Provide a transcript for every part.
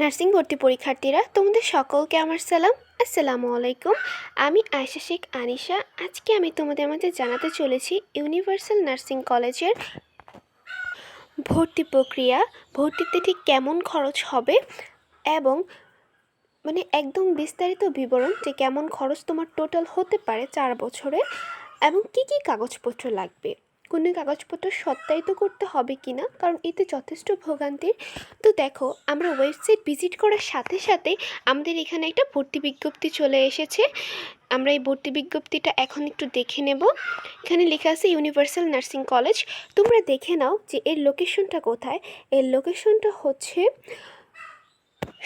Nursing ভর্তি পরীক্ষার্থীরা, তোমাদের সকলকে আমার সালাম। আসসালামু আলাইকুম। আমি আয়শা শেখ আনিশা। আজকে আমি তোমাদের মধ্যে জানাতে চলেছি ইউনিভার্সাল নার্সিং কলেজের ভর্তি প্রক্রিয়া, ভর্তিতে ঠিক কেমন খরচ হবে এবং মানে একদম বিস্তারিত বিবরণ যে কেমন খরচ তোমার টোটাল হতে পারে চার বছরে এবং কী কী কাগজপত্র লাগবে। কোনো কাগজপত্র সত্যায়িত করতে হবে কি না? কারণ এতে যথেষ্ট ভোগান্তির। তো দেখো, আমরা ওয়েবসাইট ভিজিট করার সাথে সাথে আমাদের এখানে একটা ভর্তি বিজ্ঞপ্তি চলে এসেছে। আমরা এই ভর্তি বিজ্ঞপ্তিটা এখন একটু দেখে নেব। এখানে লেখা আছে ইউনিভার্সাল নার্সিং কলেজ তোমরা দেখে নাও যে এর লোকেশনটা কোথায়। এর লোকেশনটা হচ্ছে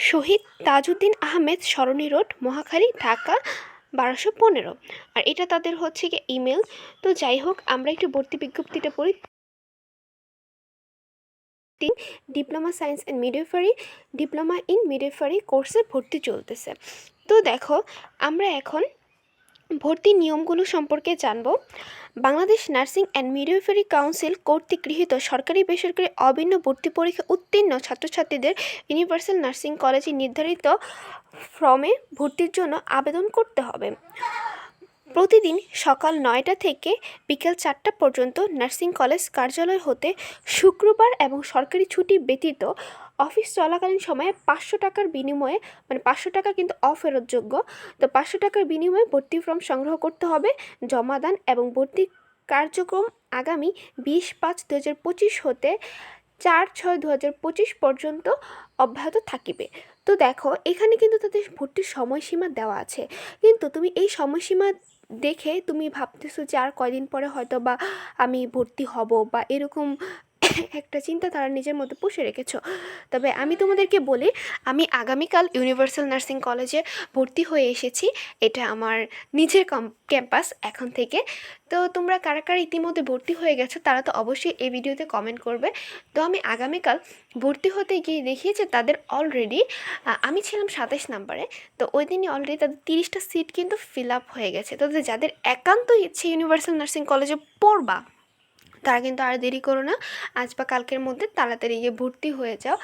শহীদ তাজউদ্দিন আহমেদ সরণি রোড, মহাখালী, ঢাকা। বারোশো পনেরো। আর এটা তাদের হচ্ছে গিয়ে ইমেল তো যাই হোক, আমরা একটু ভর্তি বিজ্ঞপ্তিটা পড়ি। Diploma science and midwifery diploma in midwifery কোর্সে ভর্তি চলতেছে। তো দেখো, আমরা এখন ভর্তির নিয়মগুলো সম্পর্কে জানব। Bangladesh nursing and midwifery council কর্তৃক গৃহীত সরকারি বেসরকারি অভিন্ন ভর্তি পরীক্ষা উত্তীর্ণ ছাত্রছাত্রীদের ইউনিভার্সাল নার্সিং কলেজে নির্ধারিত ফর্মে ভর্তির জন্য আবেদন করতে হবে। প্রতিদিন সকাল নয়টা থেকে বিকেল চারটা পর্যন্ত নার্সিং কলেজ কার্যালয় হতে শুক্রবার এবং সরকারি ছুটি ব্যতীত অফিস চলাকালীন সময়ে পাঁচশো টাকার বিনিময়ে মানে পাঁচশো টাকা কিন্তু অফেরতযোগ্য, তো পাঁচশো টাকার বিনিময়ে ভর্তি ফর্ম সংগ্রহ করতে হবে জমাদান এবং ভর্তি কার্যক্রম আগামী বিশ পাঁচ দু হাজার পঁচিশ হতে চার ছয় দু হাজার পঁচিশ পর্যন্ত অব্যাহত থাকিবে। তো দেখো, এখানে কিন্তু তাদের ভর্তির সময়সীমা দেওয়া আছে। কিন্তু তুমি এই সময়সীমা দেখে তুমি ভাবতেছো যে আর কয়দিন পরে হয়তো বা আমি ভর্তি হব বা এরকম একটা চিন্তা তারা নিজের মধ্যে পুষে রেখেছো। তবে আমি তোমাদেরকে বলি, আমি আগামীকাল ইউনিভার্সাল নার্সিং কলেজে ভর্তি হয়ে এসেছি। এটা আমার নিজের ক্যাম্পাস এখন থেকে। তো তোমরা কারা কারা ইতিমধ্যে ভর্তি হয়ে গেছো, তারা তো অবশ্যই এই ভিডিওতে কমেন্ট করবে। তো আমি আগামীকাল ভর্তি হতে গিয়ে দেখি যে তাদের অলরেডি আমি ছিলাম সাতাশ নাম্বারে। তো ওই দিনই অলরেডি তাদের তিরিশটা সিট কিন্তু ফিল আপ হয়ে গেছে। তো যাদের একান্ত ইচ্ছে ইউনিভার্সাল নার্সিং কলেজে পড়বা তারা কিন্তু আর দেরি করো না। আজ বা কালকের মধ্যে তাড়াতাড়ি গিয়ে ভর্তি হয়ে যাও।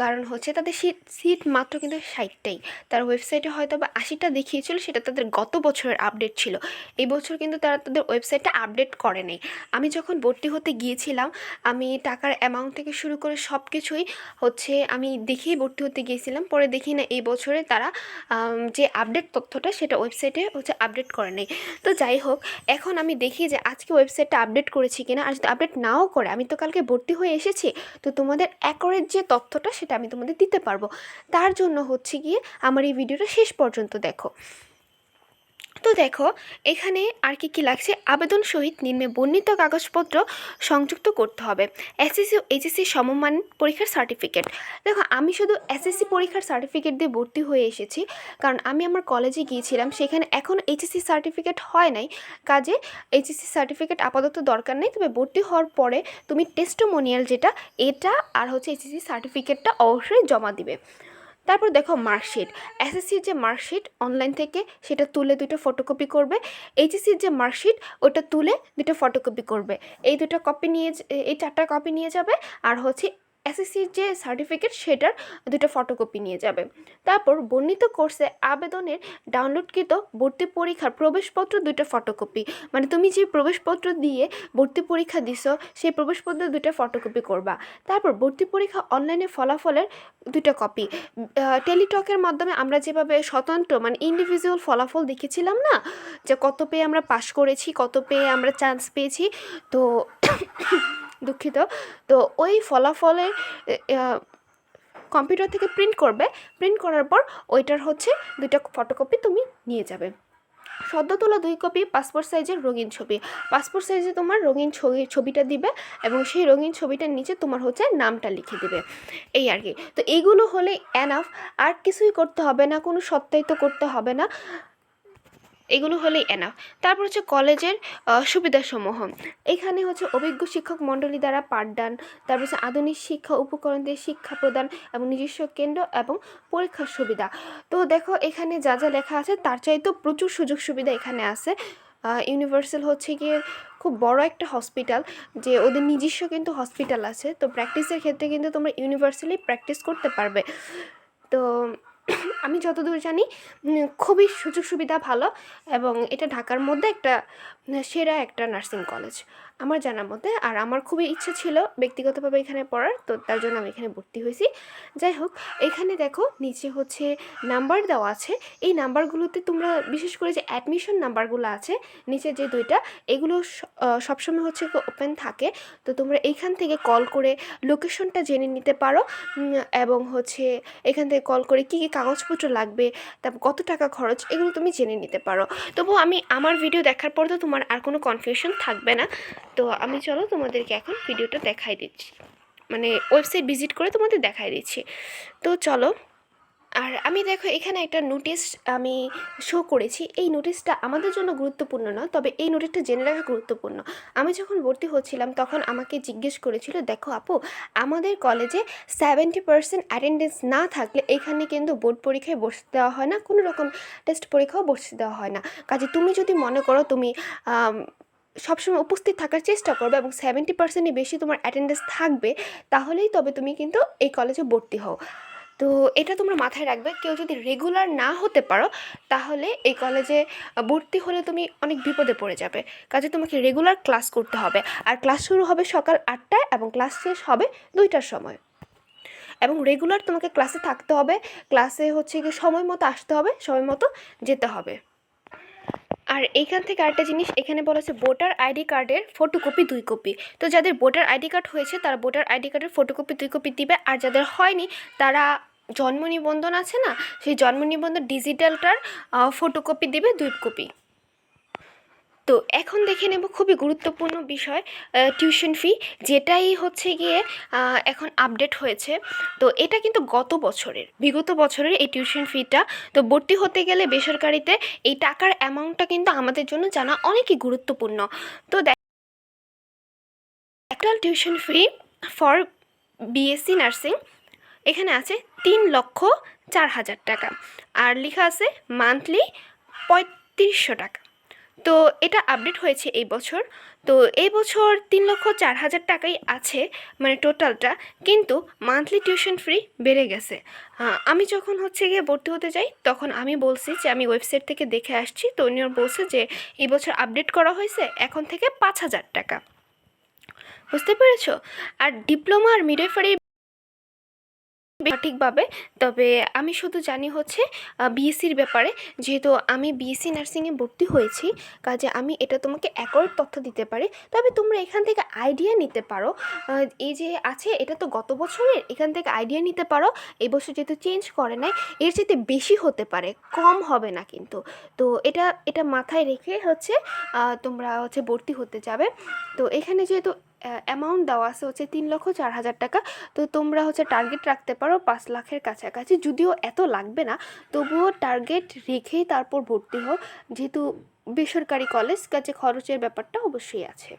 কারণ হচ্ছে তাদের সিট সিট মাত্র কিন্তু ষাটটাই। তার ওয়েবসাইটে হয়তো বা আশিটা দেখিয়েছিল, সেটা তাদের গত বছরের আপডেট ছিল। এই বছর কিন্তু তারা তাদের ওয়েবসাইটটা আপডেট করে নেই। আমি যখন ভর্তি হতে গিয়েছিলাম, আমি টাকার অ্যামাউন্ট থেকে শুরু করে সব কিছুই হচ্ছে আমি দেখেই ভর্তি হতে গিয়েছিলাম। পরে দেখি না এই বছরে তারা যে আপডেট তথ্যটা, সেটা ওয়েবসাইটে হচ্ছে আপডেট করে নেই। তো যাই হোক, এখন আমি দেখি যে আজকে ওয়েবসাইটটা আপডেট করেছি কিনা। আর যদি আপডেট নাও করে, আমি তো কালকে ভর্তি হয়ে এসেছি, তো তোমাদের অ্যাকোরেট যে তথ্যটা সেটা আমি তোমাদের দিতে পারব। তার জন্য হচ্ছে গিয়ে আমার এই ভিডিওটা শেষ পর্যন্ত দেখো। তো দেখো, এখানে আর কি কী লাগছে? আবেদন সহিত নিম্নে বর্ণিত কাগজপত্র সংযুক্ত করতে হবে। এসএসসি এইচএসসি সমমান পরীক্ষার সার্টিফিকেট দেখো, আমি শুধু এসএসসি পরীক্ষার সার্টিফিকেট দিয়ে ভর্তি হয়ে এসেছি। কারণ আমি আমার কলেজে গিয়েছিলাম, সেখানে এখন এইচএসসি সার্টিফিকেট হয় নাই। কাজে এইচএসসি সার্টিফিকেট আপাতত দরকার নেই। তবে ভর্তি হওয়ার পরে তুমি টেস্টোমোনিয়াল যেটা, এটা আর হচ্ছে এইচএসসি সার্টিফিকেটটা অবশ্যই জমা দিবে। তারপর দেখো মার্কশিট। এসএসসির যে মার্কশিট অনলাইন থেকে সেটা তুলে দুটো ফটোকপি করবে। এইচএসসির যে মার্কশিট ওটা তুলে দুটো ফটোকপি করবে। এই দুটো কপি নিয়ে, এই চারটা কপি নিয়ে যাবে। আর হচ্ছে এসএসসির যে সার্টিফিকেট সেটার দুটো ফটোকপি নিয়ে যাবে। তারপর বর্ণিত কোর্সে আবেদনের ডাউনলোডকৃত ভর্তি পরীক্ষার প্রবেশপত্র দুটো ফটোকপি মানে তুমি যে প্রবেশপত্র দিয়ে ভর্তি পরীক্ষা দিছো, সেই প্রবেশপত্র দুটো ফটোকপি করবা। তারপর ভর্তি পরীক্ষা অনলাইনে ফলাফলের দুটো কপি টেলিটকের মাধ্যমে আমরা যেভাবে স্বতন্ত্র মানে ইন্ডিভিজুয়াল ফলাফল দেখেছিলাম না, যে কত পেয়ে আমরা পাশ করেছি, কত পেয়ে আমরা চান্স পেয়েছি, তো দুঃখিত। তো ওই ফলাফলে কম্পিউটার থেকে প্রিন্ট করবে। প্রিন্ট করার পর ওইটার হচ্ছে দুইটা ফটোকপি তুমি নিয়ে যাবে। সদ্য তোলা দুই কপি পাসপোর্ট সাইজের রঙিন ছবি। পাসপোর্ট সাইজে তোমার রঙিন ছবি, ছবিটা দিবে এবং সেই রঙিন ছবিটার নিচে তোমার হচ্ছে নামটা লিখে দিবে। এই আর কি। তো এইগুলো হলে অ্যানাফ আর কিছুই করতে হবে না, কোনো সত্যায়িত করতে হবে না। এগুলো হলেই এনাফ তারপর হচ্ছে কলেজের সুবিধাসমূহ। এখানে হচ্ছে অভিজ্ঞ শিক্ষক মণ্ডলী দ্বারা পাঠদান, তারপর হচ্ছে আধুনিক শিক্ষা উপকরণ দিয়ে শিক্ষা প্রদান এবং নিজস্ব কেন্দ্র এবং পরীক্ষার সুবিধা। তো দেখো, এখানে যা যা লেখা আছে, তার চাইতেও প্রচুর সুযোগ সুবিধা এখানে আছে। ইউনিভার্সাল হচ্ছে গিয়ে খুব বড় একটা হসপিটাল যে ওদের নিজস্ব কিন্তু হসপিটাল আছে। তো প্র্যাকটিসের ক্ষেত্রে কিন্তু তোমরা ইউনিভার্সালি প্র্যাকটিস করতে পারবে। তো আমি যতদূর জানি খুবই সুযোগ সুবিধা ভালো এবং এটা ঢাকার মধ্যে একটা সেরা একটা নার্সিং কলেজ আমার জানার মধ্যে আর আমার খুবই ইচ্ছে ছিল ব্যক্তিগতভাবে এখানে পড়ার, তো তার জন্য আমি এখানে ভর্তি হয়েছি। যাই হোক, এখানে দেখো নিচে হচ্ছে নাম্বার দেওয়া আছে। এই নাম্বারগুলোতে তোমরা বিশেষ করে যে অ্যাডমিশন নাম্বারগুলো আছে, নিচে যে দুইটা, এগুলো সবসময় হচ্ছে ওপেন থাকে। তো তোমরা এইখান থেকে কল করে লোকেশনটা জেনে নিতে পারো এবং হচ্ছে এখান থেকে কল করে কী কী কাগজপত্র লাগবে, তারপর কত টাকা খরচ, এগুলো তুমি জেনে নিতে পারো। তবু আমি, আমার ভিডিও দেখার পর তো তোমার আর কোনো কনফিউশন থাকবে না। তো আমি চলো তোমাদেরকে এখন ভিডিওটা দেখাই দিচ্ছি। মানে ওয়েবসাইট ভিজিট করে তোমাদের দেখাই দিচ্ছি। তো চলো, আর আমি দেখো এখানে একটা নোটিশ আমি শো করেছি। এই নোটিশটা আমাদের জন্য গুরুত্বপূর্ণ না তবে এই নোটিশটা জেনে রাখা গুরুত্বপূর্ণ। আমি যখন ভর্তি হচ্ছিলাম তখন আমাকে জিজ্ঞেস করেছিল, দেখো আপু, আমাদের কলেজে সেভেন্টি পার্সেন্ট অ্যাটেন্ডেন্স না থাকলে এখানে কিন্তু বোর্ড পরীক্ষায় বসতে দেওয়া হয় না, কোনো রকম টেস্ট পরীক্ষাও বসতে দেওয়া হয় না। কাজে তুমি যদি মনে করো তুমি সবসময় উপস্থিত থাকার চেষ্টা করবে এবং সেভেন্টি পার্সেন্টের বেশি তোমার অ্যাটেন্ডেন্স থাকবে, তাহলেই তবে তুমি কিন্তু এই কলেজে ভর্তি হও। তো এটা তোমরা মাথায় রাখবে, কেউ যদি রেগুলার না হতে পারো, তাহলে এই কলেজে ভর্তি হলে তুমি অনেক বিপদে পড়ে যাবে। কাজে তোমাকে রেগুলার ক্লাস করতে হবে, আর ক্লাস শুরু হবে সকাল আটটায় এবং ক্লাস শেষ হবে দুইটার সময়। এবং রেগুলার তোমাকে ক্লাসে থাকতে হবে ক্লাসে হচ্ছে গিয়ে সময় মতো আসতে হবে, সময় মতো যেতে হবে। আর এইখান থেকে আরেকটা জিনিস, এখানে বলা আছে ভোটার আইডি কার্ডের ফটোকপি দুই কপি। তো যাদের ভোটার আইডি কার্ড হয়েছে, তারা ভোটার আইডি কার্ডের ফটোকপি দুই কপি দিবে। আর যাদের হয়নি, তারা জন্ম নিবন্ধন আছে না, সেই জন্ম নিবন্ধন ডিজিটালটার ফটোকপি দিবে দুই কপি। তো এখন দেখে নেব খুবই গুরুত্বপূর্ণ বিষয় টিউশন ফি যেটাই হচ্ছে গিয়ে এখন আপডেট হয়েছে। তো এটা কিন্তু গত বছরের, বিগত বছরের এই টিউশন ফিটা তো ভর্তি হতে গেলে বেসরকারিতে এই টাকার অ্যামাউন্টটা কিন্তু আমাদের জন্য জানা অনেকই গুরুত্বপূর্ণ। তো দেখ একটা tuition fee for BSc nursing এখানে আছে তিন লক্ষ চার হাজার টাকা। আর লেখা আছে মান্থলি পঁয়ত্রিশশো টাকা। তো এটা আপডেট হয়েছে এই বছর। তো এই বছর তিন লক্ষ চার হাজার টাকাই আছে মানে টোটালটা কিন্তু মান্থলি টিউশন ফ্রি বেড়ে গেছে। আমি যখন হচ্ছে গিয়ে ভর্তি হতে যাই, তখন আমি বলছি যে, আমি ওয়েবসাইট থেকে দেখে আসছি। তো উনিও বলছে যে, এই বছর আপডেট করা হয়েছে এখন থেকে পাঁচ হাজার টাকা। বুঝতে পেরেছ? আর ডিপ্লোমা আর মিডওয়াইফারি সঠিকভাবে, তবে আমি শুধু জানি হচ্ছে বিএসসির ব্যাপারে, যেহেতু আমি বিএসসি নার্সিংয়ে ভর্তি হয়েছি, কাজে আমি এটা তোমাকে অ্যাকোরেট তথ্য দিতে পারি। তবে তোমরা এখান থেকে আইডিয়া নিতে পারো। এই যে আছে, এটা তো গত বছরের, এখান থেকে আইডিয়া নিতে পারো। এবছর যেহেতু চেঞ্জ করে নাই, এর চাইতে বেশি হতে পারে, কম হবে না কিন্তু। তো এটা এটা মাথায় রেখে হচ্ছে তোমরা হচ্ছে ভর্তি হতে যাবে। তো এখানে যেহেতু অ্যামাউন্ট দেওয়া আছে হচ্ছে তিন লক্ষ চার হাজার টাকা। তো তোমরা হচ্ছে টার্গেট রাখতে পারো পাঁচ লাখের কাছাকাছি। যদিও এত লাগবে না, তবুও টার্গেট রেখেই তারপর ভর্তি হও। যেহেতু বেসরকারি কলেজ কাছে খরচের ব্যাপারটা অবশ্যই আছে।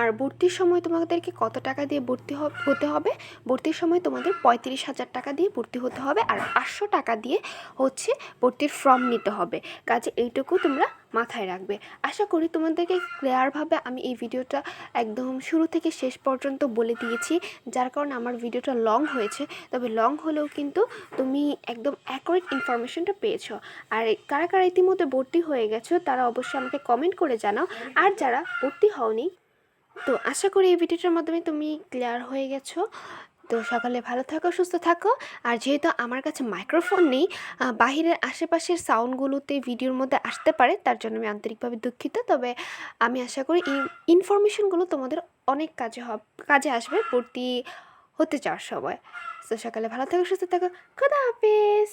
আর ভর্তির সময় তোমাদেরকে কত টাকা দিয়ে ভর্তি হতে হবে? ভর্তির সময় তোমাদের পঁয়ত্রিশ হাজার টাকা দিয়ে ভর্তি হতে হবে আর পাঁচশো টাকা দিয়ে হচ্ছে ভর্তির ফর্ম নিতে হবে। কাজে এইটুকু তোমরা মাথায় রাখবে। আশা করি তোমাদেরকে ক্লিয়ারভাবে আমি এই ভিডিওটা একদম শুরু থেকে শেষ পর্যন্ত বলে দিয়েছি। যার কারণে আমার ভিডিওটা লং হয়েছে। তবে লং হলেও কিন্তু তুমি একদম অ্যাকুরেট ইনফরমেশনটা পেয়েছ। আর কারা কারা ইতিমধ্যে ভর্তি হয়ে গেছো, তারা অবশ্যই আমাকে কমেন্ট করে জানাও। আর যারা ভর্তি হওনি তো আশা করি এই ভিডিওটার মাধ্যমে তুমি ক্লিয়ার হয়ে গেছো। তো সকালে ভালো থাকো, সুস্থ থাকো। আর যেহেতু আমার কাছে মাইক্রোফোন নেই বাহিরের আশেপাশের সাউন্ডগুলোতে ভিডিওর মধ্যে আসতে পারে, তার জন্য আমি আন্তরিকভাবে দুঃখিত। তবে আমি আশা করি এই ইনফরমেশনগুলো তোমাদের অনেক কাজে হব, কাজে আসবে, ভর্তি হতে চাওয়ার সময়। তো সকালে ভালো থাকো, সুস্থ থাকো। খোদা হাফেজ!